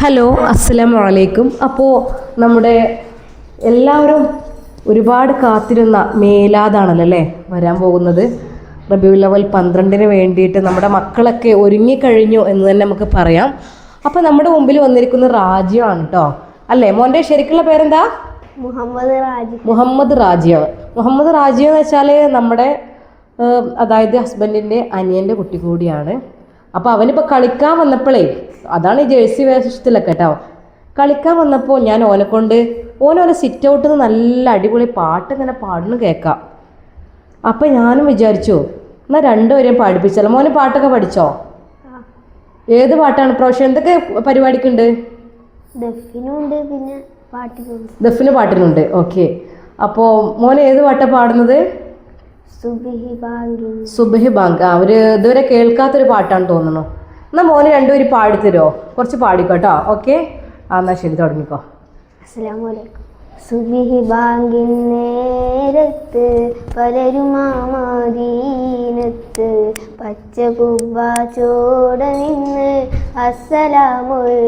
Hello അസ്സലാമു അലൈക്കും അപ്പോൾ നമ്മുടെ എല്ലാവരും ഒരുപാട് കാത്തിരുന്ന മേലാതാണല്ലോ അല്ലേ വരാൻ പോകുന്നത്? റബിയുൽ അവൽ പന്ത്രണ്ടിന് വേണ്ടിയിട്ട് നമ്മുടെ മക്കളൊക്കെ ഒരുങ്ങിക്കഴിഞ്ഞു എന്ന് തന്നെ നമുക്ക് പറയാം. അപ്പോൾ നമ്മുടെ മുമ്പിൽ വന്നിരിക്കുന്ന രാജ്യമാണ് കേട്ടോ അല്ലേ? മോന്റെ ശരിക്കുള്ള പേരെന്താ? മുഹമ്മദ് റാജി. മുഹമ്മദ് റാജിയാണ് മുഹമ്മദ് റാജിയോ എന്ന് വെച്ചാൽ നമ്മുടെ അതായത് ഹസ്ബൻഡിന്റെ അനിയന്റെ കുട്ടി കൂടിയാണ്. അപ്പോൾ അവനിപ്പോൾ കളിക്കാൻ വന്നപ്പോഴേ അതാണ് ഈ ജേഴ്സി വേഷത്തിലൊക്കെ കേട്ടോ. കളിക്കാൻ വന്നപ്പോൾ ഞാൻ ഓനെ കൊണ്ട് ഓനോനെ സിറ്റ് ഔട്ടിൽ നിന്ന് നല്ല അടിപൊളി പാട്ട് ഇങ്ങനെ പാടുന്നു കേൾക്കാം. അപ്പം ഞാനും വിചാരിച്ചു എന്നാൽ രണ്ടുപേരെയും പാടിപ്പിച്ചാലും മോനെ പാട്ടൊക്കെ പഠിച്ചോ? ഏത് പാട്ടാണ്? പ്രാവശ്യം എന്തൊക്കെ പരിപാടിക്കുണ്ട്? ദഫിനുണ്ട് പിന്നെ പാട്ടിനുണ്ട്. ദഫിന് പാട്ടിനുണ്ട് ഓക്കെ. അപ്പോൾ മോനെ ഏത് പാട്ടാണ് പാടുന്നത്? സുബിഹി ബാങ്കി സുബഹി ബാങ്ക്. ആ ഒരു ഇതുവരെ കേൾക്കാത്തൊരു പാട്ടാണ് തോന്നുന്നു. എന്നാൽ മോന് രണ്ടുപേരും പാടിത്തരുമോ കുറച്ച് പാടിക്കോട്ടോ. ഓക്കെ? ആ എന്നാൽ ശരി തുടങ്ങിക്കോ. നേരത്ത് പലരുമാമാദീനത്ത് പച്ച കുബ്ബ ചോട നിന്ന് അസ്സലാമൊഴേ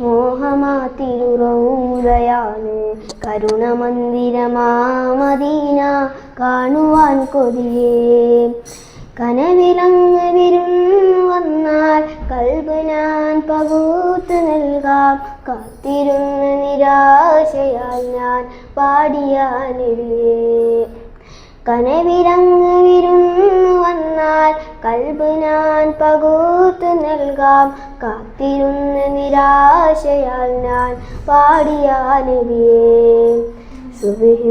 മോഹമാ തിരുറൗലയാണ് കരുണമന്ദിരമാമദീന കാണുവാൻ കൊതിയേ. കനവിലങ്ങ് വിരുന്നു വന്നാൽ കൽബ് ഞാൻ പകൂത്ത് നൽകാം. കാത്തിരുന്ന് നിരാശയാൽ ഞാൻ പാടിയാനില്ലേ കനവിലങ്ങ് വിരുന്നു വന്നാൽ കൽബ് ഞാൻ പകൂത്ത് നൽകാം. കാത്തിരുന്ന് നിരാശയാൽ ഞാൻ പാടിയാൽ സുബഹി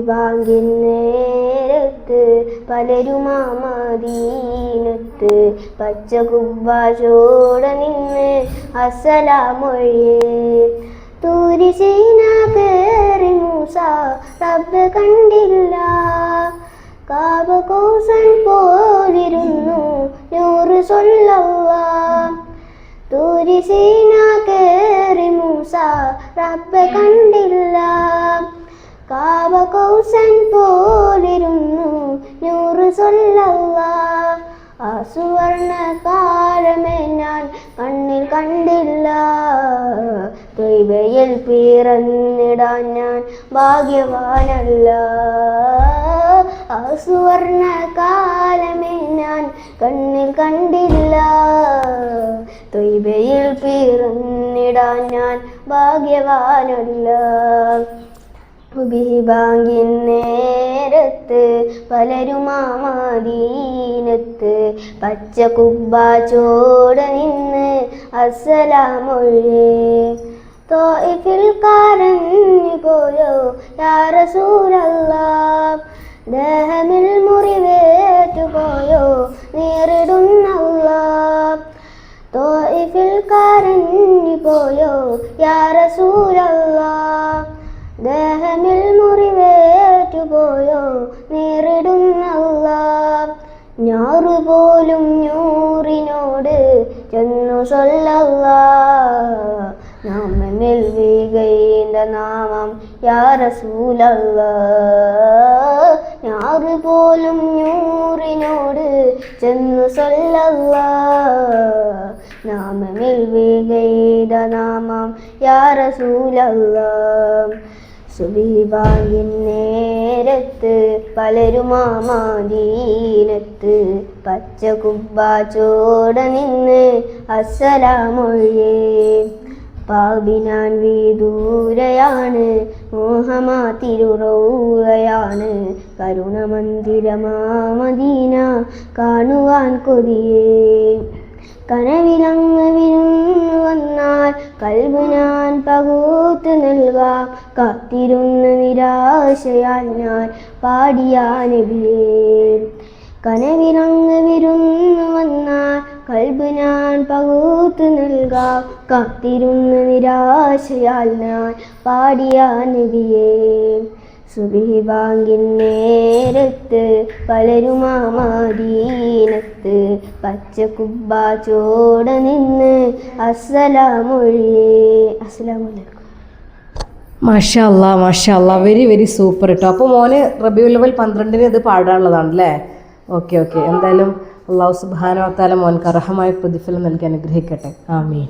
നേരത്ത് പലരുമാമദീനത്ത് പച്ച കുബ്ബാശോട നിന്ന് അസലാമൊഴിയേ തൂരി തൂരിശീന പേറി മൂസ റബ്ബ് കണ്ടില്ല. കാബകോസൻ പോലിരുന്നു. നൂറ് സൊല്ലവ. തൂരിശീന കേറി മൂസ. റബ്ബ് കണ്ടില്ല. കാവകൗസൻ പോലിരുന്നു. നൂറ് സൊല്ലവ. ആ സുവർണ കാലമേ ഞാൻ കണ്ണിൽ കണ്ടില്ല. തൊയ്ബയിൽ പിറന്നിടാൻ ഞാൻ ഭാഗ്യവാനല്ല. ആ സുവർണ കാലമേ ഞാൻ കണ്ണിൽ കണ്ടില്ല. തൊയ്ബയിൽ പിറന്നിടാൻ ഞാൻ ഭാഗ്യവാനല്ല. ഉബിബാങ്കിൻ നേരത്ത് പലരുമാമദീനത്ത് പച്ച കുബ്ബ ചോട് നിന്ന് അസലാമൊഴേ തോയിഫിൽ കരഞ്ഞു പോയോ യാ റസൂലല്ലാ. ദേഹമിൽ മുറിവേറ്റു പോയോ? നേരിടുന്നല്ലാ തോയിഫിൽ കരഞ്ഞു പോയോ? യാ റസൂലല്ലാ. ദേഹമിൽ മുറിവേറ്റു പോയോ? നേരിടുന്നല്ല ഞാറുപോലും ഞൂറിനോട് ചെന്നു ചൊല്ലല്ല. നാമനിൽ വീകൈന്ത നാമം യാറസൂലല്ല ഞാറുപോലും ഞൂറിനോട് ചെന്നു സൊല്ലല്ല. നാമമിൽ വീകൈത നാമം യാറസൂലല്ല. സുബീബായിൻ നേരത്ത് പലരുമാമദീനത്ത് പച്ച കുബ്ബ ചോട നിന്ന് അസ്സലാമൊഴിയേ. പാപിനാൻ വിദൂരയാണ്. മോഹമാ തിരുറൗകയാണ്. കരുണമന്ദിരമാമദീന കാണുവാൻ കൊതിയേ. കനവിലങ്ങ് വിരുന്നു വന്നാൽ കൽബ് ഞാൻ പകൂത്ത് നൽകാം. കാത്തിരുന്ന് നിരാശയാൽ ഞാൻ പാടിയാനബിയേ കനവിലങ്ങ് വിരു കൽബ് ഞാൻ പകൂത്ത് നൽകാം കാത്തിരുന്ന നിരാശയാൽ ഞാൻ പാടിയാനബിയേ സുബിഹി ബാങ്കിൻ നേരത്ത് പലരുമാമദീനത്ത് പച്ച കുബ്ബ ചോട നിന്ന് അസ്സലാമൊഴിയേ. അസ്സലാമലൈക്കും. മാഷാ അല്ലാ മാഷാ അല്ലാ വെരി വെരി സൂപ്പർ കേട്ടോ അപ്പോൾ മോന് റബിയുൽ പന്ത്രണ്ടിന് ഇത് പാടാനുള്ളതാണ് അല്ലേ ഓക്കെ ഓക്കെ എന്തായാലും അള്ളാഹു സുബാനവത്താല മോൻക്ക് അർഹമായ പ്രതിഫലം നൽകി അനുഗ്രഹിക്കട്ടെ. ആമീൻ.